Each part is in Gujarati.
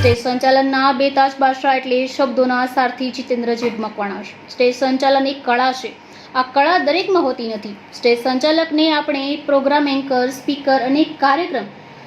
સ્ટેજ સંચાલનના બેતાજ બાદશાહ એટલે શબ્દોના સારથી જીતેન્દ્ર જેઠ મકવાણા છે. સ્ટેજ સંચાલન એક કળા છે. આ કળા દરેકમાં હોતી નથી. સ્ટેજ સંચાલકને આપણે પ્રોગ્રામ એન્કર, સ્પીકર અને કાર્યક્રમ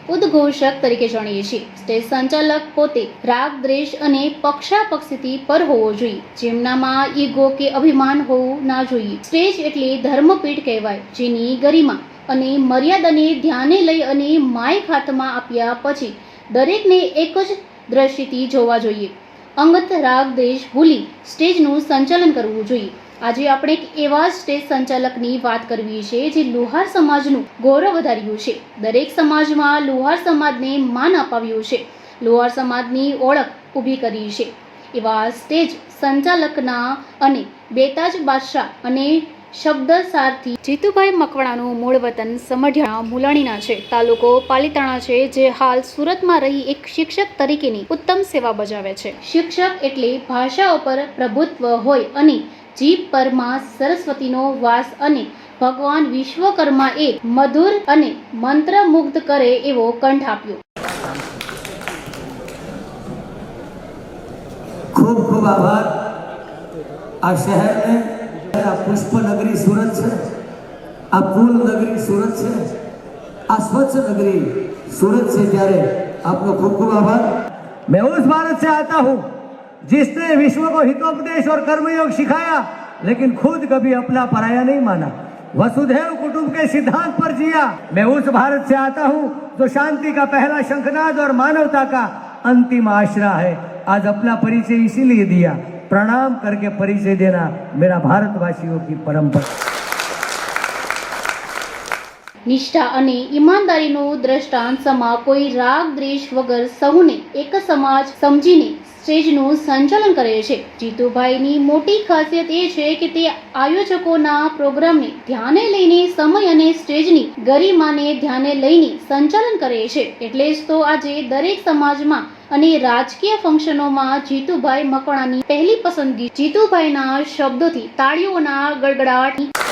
ઉદ્ઘોષક તરીકે જાણીએ છીએ. સ્ટેજ સંચાલક પોતે રાગ, દ્વેષ અને પક્ષાપક્ષીથી પર હોવો જોઈએ. જેમનામાં ઈગો કે અભિમાન હોવું ના જોઈએ. સ્ટેજ એટલે ધર્મપીઠ કહેવાય, જેની ગરિમા અને મર્યાદાને ધ્યાને લઈ અને માઇક હાથમાં આપ્યા પછી દરેકને એક જ દ્રષ્ટિથી જોવા જોઈએ. અંગત રાગ દેશ ભૂલી સ્ટેજનું સંચાલન કરવું જોઈએ. આજે આપણે એક એવા સ્ટેજ સંચાલકની વાત કરવી છે જે લોહાર સમાજનું ગૌરવ વધાર્યું છે. દરેક સમાજમાં લોહાર સમાજને માન અપાવ્યું છે. લોહાર સમાજની ઓળખ ઊભી કરી છે. એવા સ્ટેજ સંચાલકના અને બેતાજ બાદશાહ અને શબ્દ સારથી જીતુભાઈ મકવાણાનું મૂળ વતન સમઢિયાણા મુલાણીના છે. તાલુકો પાલીતાણા છે, જે હાલ સુરતમાં રહી એક શિક્ષક તરીકેની ઉત્તમ સેવા બજાવે છે. શિક્ષક એટલે ભાષા ઉપર પ્રભુત્વ હોય અને જીભ પરમાં સરસ્વતીનો વાસ અને ભગવાન વિશ્વકર્મા એ મધુર અને મંત્રમુગ્ધ કરે એવો કંઠ આપ્યો. ખૂબ ખૂબ આભાર. આ શહેરને આ પુષ્પ નગરી સુરત છે આ ફૂલ નગરી સુરત છે આ સ્વચ્છ નગરી सूरत से ત્યારે आपको खूब खूब आभार मैं उस भारत से आता हूँ जिसने विश्व को हितोपदेश और कर्मयोग सिखाया लेकिन खुद कभी अपना पराया नहीं माना वसुधैव कुटुंब के सिद्धांत पर जिया मैं उस भारत से आता हूँ जो शांति का पहला शंखनाद और मानवता का अंतिम आश्रा है आज अपना परिचय इसीलिए दिया प्रणाम करके परिचय देना मेरा भारतवासियों की परंपरा નિષ્ઠા અને ઈમાનદારીનું દ્રષ્ટાંત સમા કોઈ રાગ, દ્વેષ વગર સૌને એક સમાજ સમજીને સ્ટેજનું સંચાલન કરે છે. જીતુભાઈની મોટી ખાસિયત એ છે કે તે આયોજકોના પ્રોગ્રામને ધ્યાને લઈને સમય અને સ્ટેજની ગરિમાને ધ્યાને લઈને સંચાલન કરે છે. એટલે જ તો આજે દરેક સમાજમાં અને રાજકીય ફંક્શનોમાં જીતુભાઈ મકવાણાની પહેલી પસંદગી જીતુભાઈના શબ્દોથી તાળીઓના ગડગડાટ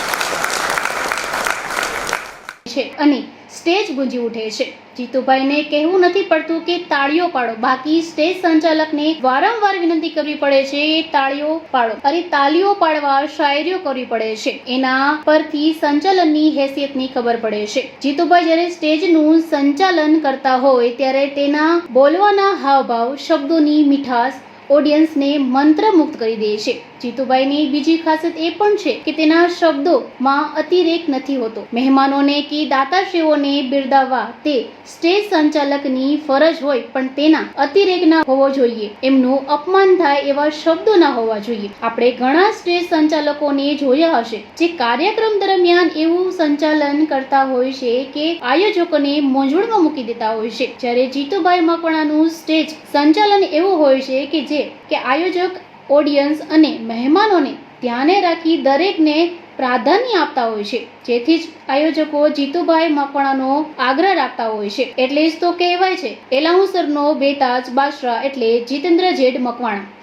છે અને સ્ટેજ ગુંજી ઉઠે છે. જીતુભાઈને કહેવું નથી પડતું કે તાળીઓ પાડો. બાકી સ્ટેજ સંચાલકને વારંવાર વિનંતી કરવી પડે છે, તાળીઓ પાડો. અરે, તાળીઓ પાડવા શાયરીઓ કરવી પડે છે. એના પરથી સંચાલનની હેસિયતની ખબર પડે છે. જીતુભાઈ જ્યારે સ્ટેજનું સંચાલન કરતા હોય, ત્યારે તેના બોલવાના હાવભાવ, શબ્દોની મીઠાશ ઓડિયન્સને મંત્રમુગ્ધ કરી દે છે. જીતુભાઈની બીજી ખાસિયત એ પણ છે કે તેના શબ્દોમાં અતિરેક નથી હોતો. મહેમાનોને કે દાતાશ્રીઓને બિરદાવવા તે સ્ટેજ સંચાલકની ફરજ હોય પણ તેના અતિરેક ના હોવો જોઈએ. એમનું અપમાન થાય એવા શબ્દો ના હોવા જોઈએ. આપણે ઘણા સ્ટેજ સંચાલકોને જોયા હશે જે કાર્યક્રમ દરમિયાન એવું સંચાલન કરતા હોય છે કે આયોજકોને મૂંઝવણમાં મૂકી દેતા હોય છે. જ્યારે જીતુભાઈ મકવાણાનું સ્ટેજ સંચાલન એવું હોય છે કે જે કે આયોજક ઓડિયન્સ અને મહેમાનોને ધ્યાને રાખી દરેકને પ્રાધાન્ય આપતા હોય છે. જેથી જ આયોજકો જીતુભાઈ મકવાણાનો આગ્રહ રાખતા હોય છે. એટલે જ તો કહેવાય છે, એલાઉન્સરનો બેતાજ બાદશાહ એટલે જીતેન્દ્ર જેઠ મકવાણા.